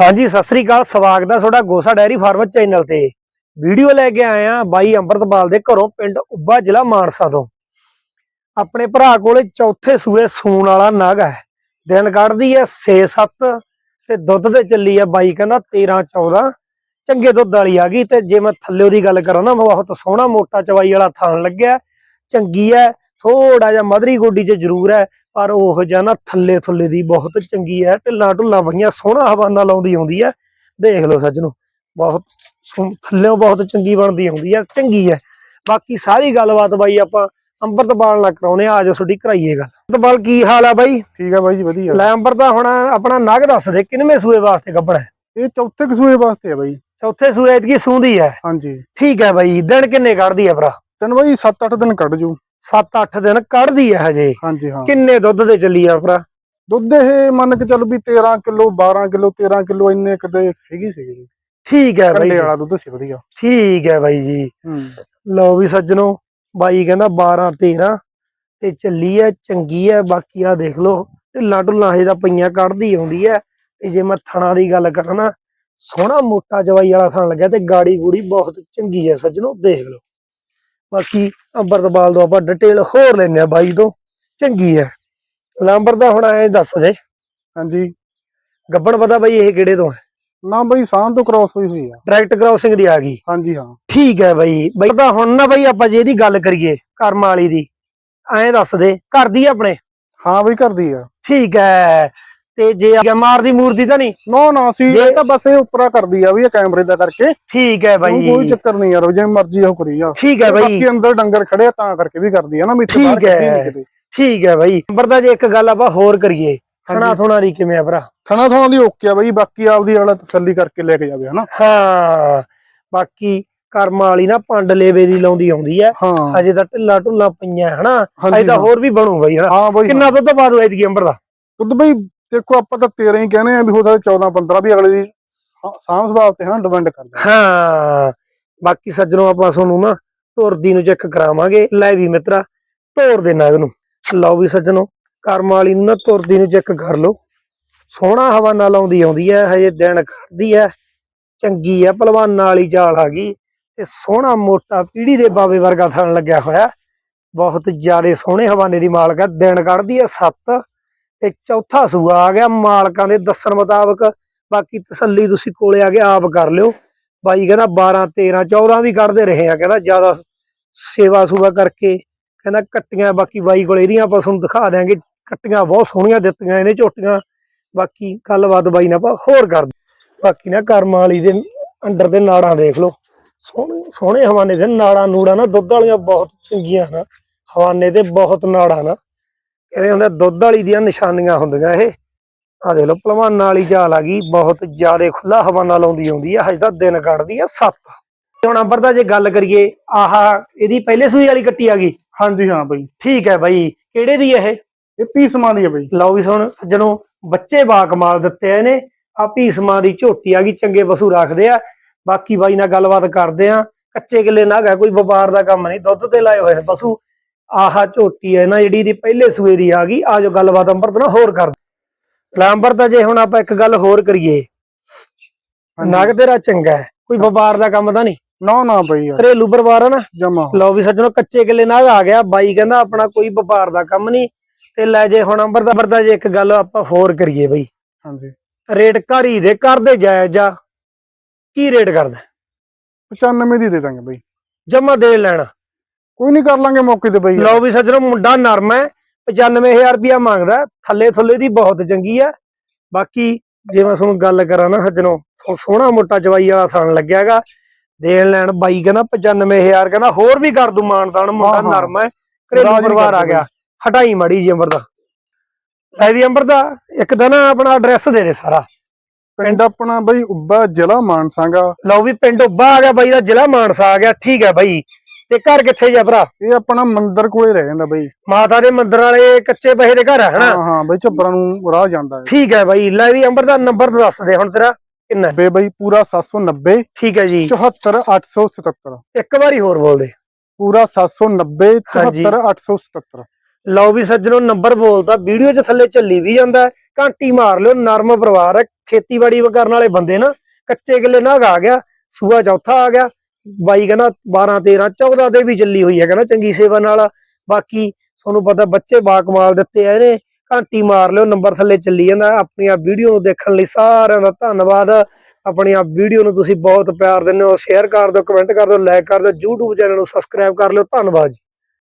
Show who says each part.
Speaker 1: ਹਾਂਜੀ, ਸਤਿ ਸ੍ਰੀ ਅਕਾਲ। ਸਵਾਗਤ ਹੈ ਤੁਹਾਡਾ ਗੋਸਾ ਡੈਰੀ ਫਾਰਮ ਚੈਨਲ ਤੇ। ਵੀਡੀਓ ਲੈ ਕੇ ਆਏ ਆ ਬਾਈ ਅੰਮ੍ਰਿਤਪਾਲ ਦੇ ਘਰੋਂ, ਪਿੰਡ ਉੱਬਾ ਜ਼ਿਲ੍ਹਾ ਮਾਨਸਾ ਤੋਂ। ਆਪਣੇ ਭਰਾ ਕੋਲੇ ਚੌਥੇ ਸੂਏ ਸੂਣ ਵਾਲਾ ਨਗ ਹੈ। ਦਿਨ ਕੱਢਦੀ ਹੈ 6-7 ਤੇ ਦੁੱਧ ਤੇ ਚੱਲੀ ਹੈ ਬਾਈ ਕਹਿੰਦਾ 13-14 ਚੰਗੇ ਦੁੱਧ ਵਾਲੀ ਆ ਗਈ ਤੇ ਜੇ ਮੈਂ ਥੱਲੇ ਦੀ ਗੱਲ ਕਰਾਂ ਨਾ ਬਹੁਤ ਸੋਹਣਾ ਮੋਟਾ ਚਵਾਈ ਵਾਲਾ ਥਾਣ ਲੱਗਿਆ। ਚੰਗੀ ਹੈ। ਥੋੜਾ ਜਿਹਾ ਮਧਰੀ ਗੋਡੀ 'ਚ ਜ਼ਰੂਰ ਹੈ ਪਰ ਉਹ ਜਿਹਾ ਨਾ ਥੱਲੇ ਥੱਲੇ ਦੀ ਬਹੁਤ ਚੰਗੀ ਹੈ ਢਿੱਲਾਂ ਢੁੱਲਾਂ ਪਈਆਂ ਸੋਹਣਾ ਹਵਾਨਾ ਲਾਉਂਦੀ ਆਉਂਦੀ ਹੈ। ਦੇਖ ਲਓ ਸੱਜਣੋ ਬਹੁਤ ਥੱਲਿਓਂ ਬਹੁਤ ਚੰਗੀ ਬਣਦੀ ਆਉਂਦੀ ਹੈ ਚੰਗੀ ਹੈ। ਬਾਕੀ ਸਾਰੀ ਗੱਲਬਾਤ ਬਾਈ ਆਪਾਂ ਅੰਮ੍ਰਿਤਪਾਲ ਨਾਲ ਕਰਾਉਨੇ ਆ ਆਜੋ ਤੁਹਾਡੀ ਕਰਾਈਏ ਗੱਲ। ਅੰਮ੍ਰਿਤਪਾਲ ਕੀ ਹਾਲ ਆ ਬਾਈ?
Speaker 2: ਠੀਕ ਆ ਬਾਈ ਜੀ ਵਧੀਆ।
Speaker 1: ਲੈ ਅੰਮ੍ਰਿਤਾ ਹੁਣ ਆਪਣਾ ਨਗ ਦੱਸ ਦੇ ਕਿੰਨਵੇਂ ਸੂਏ ਵਾਸਤੇ ਗੱਬਣਾ ਹੈ?
Speaker 2: ਇਹ ਚੌਥੇ ਕਸੂਏ ਵਾਸਤੇ ਆ ਬਾਈ।
Speaker 1: ਚੌਥੇ ਸੂਏ ਐਤਕੀ ਸੂੰਦੀ ਹੈ।
Speaker 2: ਹਾਂਜੀ।
Speaker 1: ਠੀਕ ਹੈ ਬਾਈ ਦਿਨ ਕਿੰਨੇ ਕੱਢਦੀ ਹੈ ਭਰਾ?
Speaker 2: ਤੈਨੂੰ ਬਾਈ 7-8 ਦਿਨ ਕੱਢ ਜੂ।
Speaker 1: 7-8 ਦਿਨ ਕੱਢਦੀ ਹੈ ਹਜੇ।
Speaker 2: ਹਾਂਜੀ ਹਾਂ।
Speaker 1: ਕਿੰਨੇ ਦੁੱਧ ਦੇ ਚੱਲੀ ਆ ਭਰਾ?
Speaker 2: ਦੁੱਧ ਇਹ ਮੰਨ ਕੇ ਚੱਲ ਵੀ 13 ਕਿਲੋ 12 ਕਿਲੋ 13 ਕਿਲੋ ਇੰਨੇ ਕਿਤੇ ਹੈਗੀ ਸੀ ਜੀ।
Speaker 1: ਠੀਕ ਹੈ ਬਾਈ
Speaker 2: ਕੰਡੇ ਵਾਲਾ ਦੁੱਧ ਸੀ ਵਧੀਆ।
Speaker 1: ਠੀਕ ਹੈ ਬਾਈ ਜੀ।
Speaker 2: ਹੂੰ।
Speaker 1: ਲਓ ਵੀ ਸੱਜਣੋ ਬਾਈ ਕਹਿੰਦਾ 12 13 ਤੇ ਚੱਲੀ ਐ ਚੰਗੀ ਐ ਬਾਕੀ ਆ ਦੇਖ ਲਓ ਢਿੱਲਾਂ ਢੁੱਲਾਂ ਹਜੇ ਤਾਂ ਪਈਆਂ ਕੱਢਦੀ ਆਉਂਦੀ ਐ ਤੇ ਜੇ ਮੈਂ ਥਣਾ ਦੀ ਗੱਲ ਕਰਾਂ ਨਾ ਸੋਹਣਾ ਮੋਟਾ ਜਵਾਈ ਵਾਲਾ ਥਣ ਲੱਗਿਆ ਤੇ ਗਾੜੀ ਗੂੜੀ ਬਹੁਤ ਚੰਗੀ ਐ ਸੱਜਣੋ ਦੇਖ ਲਓ। ਬਾਕੀ ਅੰਬਰਤਪਾਲ ਤੋਂ ਆਪਾਂ ਡਿਟੇਲ ਹੋਰ ਲੈਨੇ ਆ ਬਾਈ ਤੋਂ। ਚੰਗੀ ਐ ਲੰਬਰ ਦਾ ਹੁਣ ਐ ਦੱਸ ਦੇ।
Speaker 2: ਹਾਂਜੀ।
Speaker 1: ਗੱਬਣ ਪਤਾ ਬਾਈ ਇਹ ਕਿਹੜੇ ਤੋਂ ਹੈ?
Speaker 2: ਨਾ ਬਾਈ ਸਾਂਝ ਤੋਂ ਕ੍ਰਾਸ ਹੋਈ ਹੋਈ ਆ।
Speaker 1: ਡਾਇਰੈਕਟ ਕ੍ਰਾਸਿੰਗ ਦੀ ਆ ਗਈ।
Speaker 2: ਹਾਂਜੀ ਹਾਂ।
Speaker 1: ਠੀਕ ਹੈ ਬਾਈ। ਬਾਈ ਤਾਂ ਹੁਣ ਨਾ ਬਾਈ ਆਪਾਂ ਜੇ ਇਹਦੀ ਗੱਲ ਕਰੀਏ ਕਰਮ ਵਾਲੀ ਦੀ। ਐਂ ਦੱਸ ਦੇ। ਘਰ ਦੀ ਆਪਣੇ?
Speaker 2: ਹਾਂ ਬਾਈ ਕਰਦੀ ਆ।
Speaker 1: ਠੀਕ ਹੈ। ਤੇ ਜੇ ਆ ਗਿਆ ਮਾਰਦੀ ਮੂਰਤੀ ਤਾਂ ਨਹੀਂ?
Speaker 2: ਨਾ ਨਾ ਸੀ ਇਹ ਤਾਂ ਬਸ ਇਹ ਉੱਪਰਾ ਕਰਦੀ ਆ ਵੀ ਇਹ ਕੈਮਰੇ ਦਾ ਕਰਕੇ।
Speaker 1: ਠੀਕ ਹੈ ਬਾਈ।
Speaker 2: ਕੋਈ ਚੱਕਰ ਨਹੀਂ ਯਾਰ ਜਿਵੇਂ ਮਰਜ਼ੀ ਉਹ ਕਰੀ ਜਾ
Speaker 1: ਠੀਕ ਹੈ ਬਾਈ।
Speaker 2: ਬਾਕੀ ਅੰਦਰ ਡੰਗਰ ਖੜੇ ਆ ਤਾਂ ਕਰਕੇ ਵੀ ਕਰਦੀ ਆ ਨਾ ਮਿੱਥੇ
Speaker 1: ਠੀਕ ਹੈ। ਠੀਕ ਹੈ ਬਾਈ। ਨੰਬਰ ਦਾ ਜੇ ਇੱਕ ਗੱਲ ਆਪਾਂ ਹੋਰ ਕਰੀਏ ਖਣਾ
Speaker 2: ਹਾਂਜੀ।
Speaker 1: ਥੋਣਾ ਦੀ ਕਿਵੇਂ ਆ ਭਰਾ?
Speaker 2: ਥਣਾ ਥਣਾ ਦੀ ਓਕੇ ਆ ਬਾਈ ਬਾਕੀ ਆਪਦੀ ਵਾਲਾ ਤਸੱਲੀ ਕਰਕੇ ਲੈ ਕੇ ਜਾਵੇ ਹਨਾ?
Speaker 1: ਹਾਂ ਬਾਕੀ ਕਰਮ ਵਾਲੀ ਨਾ ਪੰਡ ਲੇਵੇ ਦੀ ਲਾਉਂਦੀ ਆਉਂਦੀ ਹੈ।
Speaker 2: ਹਾਂ।
Speaker 1: ਅਜੇ ਤਾਂ ਢਿੱਲਾ ਢੁੱਲਾ ਪਈਆਂ ਹਨਾ?
Speaker 2: ਹਾਂਜੀ
Speaker 1: ਅਜੇ ਤਾਂ। ਹੋਰ ਵੀ ਬਣੂ ਬਾਈ ਹਨਾ? ਕਿੰਨਾ ਦੁੱਧ ਪਾ ਦੂ ਐਤਕੀ ਅੰਬਰ ਦਾ?
Speaker 2: ਦੁੱਧ ਬਈ ਦੇਖੋ, ਆਪਾਂ ਤਾਂ 13 ਹੀ ਕਹਿੰਦੇ ਆ ਵੀ ਹੋ ਸਕਦਾ 14 15 ਵੀ ਅਗਲੇ ਦੀ ਸਾਂਭ ਸੁਭਾਅ ਤੇ ਹਨਾ ਡਿਪੈਂਡ ਕਰਦਾ।
Speaker 1: ਹਾਂ, ਬਾਕੀ ਸੱਜਣੋ ਆਪਾਂ ਤੁਹਾਨੂੰ ਨਾ ਧੁਰਦੀ ਨੂੰ ਚੈੱਕ ਕਰਾਵਾਂਗੇ। ਲੈ ਵੀ ਮਿੱਤਰਾ, ਧੋਰ ਦੇ ਨਗ ਨੂੰ। ਲਓ ਵੀ ਸੱਜਣੋ, ਕਰਮ ਵਾਲੀ ਨੂੰ ਨਾ ਧੁਰਦੀ ਨੂੰ ਚੈੱਕ ਕਰ ਲਓ। ਸੋਹਣਾ ਹਵਾ ਨਾਲ ਆਉਂਦੀ ਆਉਂਦੀ ਹੈ ਹਜੇ ਦਿਨ ਕੱਢਦੀ ਹੈ ਚੰਗੀ ਹੈ ਪਹਿਲਵਾਨਾਂ ਵਾਲੀ ਚਾਲ ਆ ਗਈ। ਤੇ ਸੋਹਣਾ ਮੋਟਾ ਪੀੜੀ ਦੇ ਬਾਵੇ ਵਰਗਾ ਥਣ ਲੱਗਿਆ ਹੋਇਆ। ਬਹੁਤ ਜ਼ਿਆਦਾ ਸੋਹਣੇ ਹਵਾਨੇ ਦੀ ਮਾਲਕ ਹੈ ਦਿਨ ਕੱਢਦੀ ਹੈ 7 ਤੇ ਚੌਥਾ ਸੂਆ ਆ ਗਿਆ ਮਾਲਕਾਂ ਦੇ ਦੱਸਣ ਮੁਤਾਬਕ। ਬਾਕੀ ਤਸੱਲੀ ਤੁਸੀਂ ਕੋਲੇ ਆ ਕੇ ਆਪ ਕਰ ਲਿਓ। ਬਾਈ ਕਹਿੰਦਾ 12 13 14 ਵੀ ਕੱਢਦੇ ਰਹੇ ਆ। ਕਹਿੰਦਾ ਜ਼ਿਆਦਾ ਸੇਵਾ ਸੂਵਾ ਕਰਕੇ ਕਹਿੰਦਾ ਕੱਟੀਆਂ, ਬਾਕੀ ਬਾਈ ਕੋਲ ਇਹਦੀਆਂ ਆਪਾਂ ਤੁਹਾਨੂੰ ਦਿਖਾ ਦਿਆਂਗੇ। ਕੱਟੀਆਂ ਬਹੁਤ ਸੋਹਣੀਆਂ ਦਿੱਤੀਆਂ ਇਹਨੇ ਝੋਟੀਆਂ। ਬਾਕੀ ਗੱਲਬਾਤ ਬਾਈ ਨਾਲ ਆਪਾਂ ਹੋਰ ਕਰ ਬਾਕੀ ਨਾ ਕਰਮ ਵਾਲੀ ਦੇ ਅੰਡਰ ਦੇ ਨਾੜਾਂ ਦੇਖ ਲਓ। ਸੋਹਣੇ ਸੋਹਣੇ ਹਵਾਨੇ ਦੇ ਨਾੜਾਂ ਨੂੜਾਂ ਨਾ, ਦੁੱਧ ਵਾਲੀਆਂ ਬਹੁਤ ਚੰਗੀਆਂ ਨਾ। ਹਵਾਨੇ ਤੇ ਬਹੁਤ ਨਾੜਾਂ ਨਾ। ਕਹਿੰਦੇ ਹੁੰਦੇ ਦੁੱਧ ਵਾਲੀ ਦੀਆਂ ਨਿਸ਼ਾਨੀਆਂ ਹੁੰਦੀਆਂ ਇਹ। ਆ ਦੇਖ ਲਓ ਭਲਵਾਨਾਂ ਵਾਲੀ ਚਾਲ ਆ ਗਈ ਬਹੁਤ ਜ਼ਿਆਦਾ ਖੁੱਲਾ ਹਵਾਨਾ ਲਾਉਂਦੀ ਆਉਂਦੀ ਆ ਹਜੇ ਤਾਂ ਦਿਨ ਕੱਢਦੀ ਆ 7 ਹੁਣ ਅੰਬਰ ਦਾ ਜੇ ਗੱਲ ਕਰੀਏ ਆਹ ਇਹਦੀ ਪਹਿਲੇ ਸੂਈ ਵਾਲੀ ਕੱਟੀ ਆ ਗਈ?
Speaker 2: ਹਾਂਜੀ ਹਾਂ ਬਈ।
Speaker 1: ਠੀਕ ਹੈ ਬਾਈ ਕਿਹੜੇ ਦੀ ਇਹ?
Speaker 2: ਇਹ ਪੀਸਮਾਂ ਦੀ ਆ ਬਈ।
Speaker 1: ਲਓ ਵੀ ਸੁਣ ਸੱਜਣੋ ਬੱਚੇ ਬਾ ਕਮਾਲ ਦਿੱਤੇ ਆ ਇਹਨੇ ਆ ਭੀਸਮਾਂ ਦੀ ਝੋਟੀ ਆ ਗਈ ਚੰਗੇ ਪਸ਼ੂ ਰੱਖਦੇ ਆ। ਬਾਕੀ ਬਾਈ ਨਾਲ ਗੱਲਬਾਤ ਕਰਦੇ ਆ ਕੱਚੇ ਕਿੱਲੇ ਨਾ ਹੈਗਾ ਕੋਈ ਵਪਾਰ ਦਾ ਕੰਮ ਨਹੀਂ ਦੁੱਧ ਤੇ ਲਾਏ ਹੋਏ ਨੇ ਪਸ਼ੂ। ਆਹ ਝੋਟੀ ਹੈ ਨਾ ਜਿਹੜੀ ਦੀ ਪਹਿਲੇ ਸੂਏ ਦੀ ਆ ਗਈ ਆ ਜੋ ਗੱਲਬਾਤ ਅੰਬਰ ਨਾਲ ਹੋਰ ਕਰਦੇ ਲਾਂਬਰ ਦਾ ਜੇ ਹੁਣ ਆਪਾਂ ਇੱਕ ਗੱਲ ਹੋਰ ਕਰੀਏ। ਨਗ ਤੇਰਾ ਚੰਗਾ ਹੈ ਕੋਈ ਵਪਾਰ ਦਾ ਕੰਮ ਤਾਂ ਨਹੀਂ?
Speaker 2: ਨਾ ਨਾ ਬਈ ਯਾਰ।
Speaker 1: ਘਰੇਲੂ ਪਰਿਵਾਰ ਆ ਨਾ?
Speaker 2: ਜਮਾ।
Speaker 1: ਲਓ ਵੀ ਸੱਜਣੋ ਕੱਚੇ ਕਿੱਲੇ ਨਾਲ ਆ ਗਿਆ ਬਾਈ ਕਹਿੰਦਾ ਆਪਣਾ ਕੋਈ ਵਪਾਰ ਦਾ ਕੰਮ ਨਹੀਂ। ਤੇ ਲੈ ਜੇ ਹੁਣ ਅੰਬਰ ਦਾ ਵਰਦਾ ਜੇ ਇੱਕ ਗੱਲ ਆਪਾਂ ਹੋਰ ਕਰੀਏ ਬਈ।
Speaker 2: ਹਾਂਜੀ।
Speaker 1: ਰੇਟ ਘੜੀ ਦੇ ਕਰਦੇ ਜਾਇਜ਼ ਜਾ ਕੀ ਰੇਟ ਕਰਦਾ?
Speaker 2: 95 ਦੀ ਦੇ ਦਾਂਗੇ ਬਈ।
Speaker 1: ਜਮਾ ਦੇ ਲੈਣਾ।
Speaker 2: ਕੋਈ ਨਹੀਂ ਕਰ ਲਾਂਗੇ ਮੌਕੇ ਤੇ ਬਈ।
Speaker 1: ਲਓ ਵੀ ਸੱਜਣੋ ਮੁੰਡਾ ਨਰਮ ਹੈ 95000 ਰੁਪਇਆ ਮੰਗਦਾ ਥੱਲੇ ਥੱਲੇ ਦੀ ਬਹੁਤ ਚੰਗੀ ਹੈ। ਬਾਕੀ ਜੇ ਮੈਂ ਤੁਹਾਨੂੰ ਗੱਲ ਕਰਾਂ ਨਾ ਸੱਜਣੋ ਸੋਹਣਾ ਮੋਟਾ ਜਵਾਈ ਵਾਲਾ ਥਣ ਲੱਗਿਆਗਾ ਦੇਣ ਲੈਣ ਬਾਈ ਕਹਿੰਦਾ 95000 ਕਹਿੰਦਾ ਹੋਰ ਵੀ ਕਰ ਦੂ ਮਾਨਦਾਨ ਮੁੰਡਾ। ਨਰਮ ਹੈ ਘਰੇਲੂ ਪਰਿਵਾਰ ਆ ਗਿਆ। ਹਟਾਈ ਮੜੀ ਜੀ ਅੰਬਰ ਦਾ। ਲੈ ਵੀ ਅੰਬਰ ਦਾ ਇੱਕ ਦਿਨ ਆਪਣਾ ਐਡਰੈਸ ਦੇ ਦੇ ਸਾਰਾ।
Speaker 2: ਪਿੰਡ ਆਪਣਾ ਬਈ ਉੱਬਾ ਜ਼ਿਲ੍ਹਾ ਮਾਨਸਾਗਾ
Speaker 1: ਲਓ ਵੀ ਪਿੰਡ ਉੱਬਾ ਆ ਗਿਆ ਬਾਈ ਦਾ ਜ਼ਿਲ੍ਹਾ ਮਾਨਸਾ ਆ ਗਿਆ ਠੀਕ ਹੈ ਬਾਈ। ਤੇ ਘਰ ਕਿੱਥੇ ਜਾ ਭਰਾ?
Speaker 2: ਇਹ ਆਪਣਾ ਮੰਦਿਰ ਕੋਲੇ ਰਹਿ ਜਾਂਦਾ ਬਈ।
Speaker 1: ਮਾਤਾ ਦੇ ਮੰਦਰ ਵਾਲੇ ਕੱਚੇ ਪਹੇ ਦੇ ਘਰ ਹੈ ਹਨਾ?
Speaker 2: ਹਾਂ ਹਾਂ ਬਈ ਝੱਬਰਾਂ ਨੂੰ ਰਾਹ ਜਾਂਦਾ ਹੈ
Speaker 1: ਠੀਕ ਹੈ ਬਾਈ ਲੈ ਵੀ ਅੰਬਰ ਦਾ ਨੰਬਰ ਦੱਸ ਦੇ ਹੁਣ ਤੇਰਾ ਕਿੰਨਾ?
Speaker 2: ਬੇ ਬਈ ਪੂਰਾ 790
Speaker 1: ਠੀਕ ਹੈ ਜੀ।
Speaker 2: 74877
Speaker 1: ਇੱਕ ਵਾਰੀ ਹੋਰ ਬੋਲ ਦੇ।
Speaker 2: ਪੂਰਾ 790
Speaker 1: ਹਾਂਜੀ।
Speaker 2: 74877
Speaker 1: ਲਓ ਵੀ ਸੱਜਣੋ ਨੰਬਰ ਬੋਲਦਾ ਵੀਡੀਓ 'ਚ ਥੱਲੇ ਚੱਲੀ ਵੀ ਜਾਂਦਾ। ਘੰਟੀ ਮਾਰ ਲਿਓ ਨਰਮ ਪਰਿਵਾਰ ਹੈ। ਖੇਤੀਬਾੜੀ ਕਰਨ ਵਾਲੇ ਬੰਦੇ ਨਾ ਕੱਚੇ ਕਿੱਲੇ ਨਾਗ ਆ ਗਿਆ ਸੂਆ ਚੌਥਾ ਆ ਗਿਆ। ਬਾਈ ਕਹਿੰਦਾ 12 13 14 ਦੇ ਵੀ ਚੱਲੀ ਹੋਈ ਹੈ ਕਹਿੰਦਾ ਚੰਗੀ ਸੇਵਾ ਨਾਲ। ਬਾਕੀ ਤੁਹਾਨੂੰ ਪਤਾ ਬੱਚੇ ਬਾ ਕਮਾਲ ਦਿੱਤੇ ਆ ਇਹਨੇ, ਘੰਟੀ ਮਾਰ ਲਿਓ, ਨੰਬਰ ਥੱਲੇ ਚੱਲੀ ਜਾਂਦਾ। ਆਪਣੀਆਂ ਵੀਡੀਓ ਨੂੰ ਦੇਖਣ ਲਈ ਸਾਰਿਆਂ ਦਾ ਧੰਨਵਾਦ। ਆਪਣੀਆਂ ਵੀਡੀਓ ਨੂੰ ਤੁਸੀਂ ਬਹੁਤ ਪਿਆਰ ਦਿੰਦੇ ਹੋ। ਸ਼ੇਅਰ ਕਰ ਦਿਓ, ਕਮੈਂਟ ਕਰ ਦਿਓ ਲਾਈਕ ਕਰ ਦਿਓ, YouTube ਚੈਨਲ ਨੂੰ ਸਬਸਕ੍ਰਾਈਬ ਕਰ ਲਿਓ। ਧੰਨਵਾਦ ਜੀ।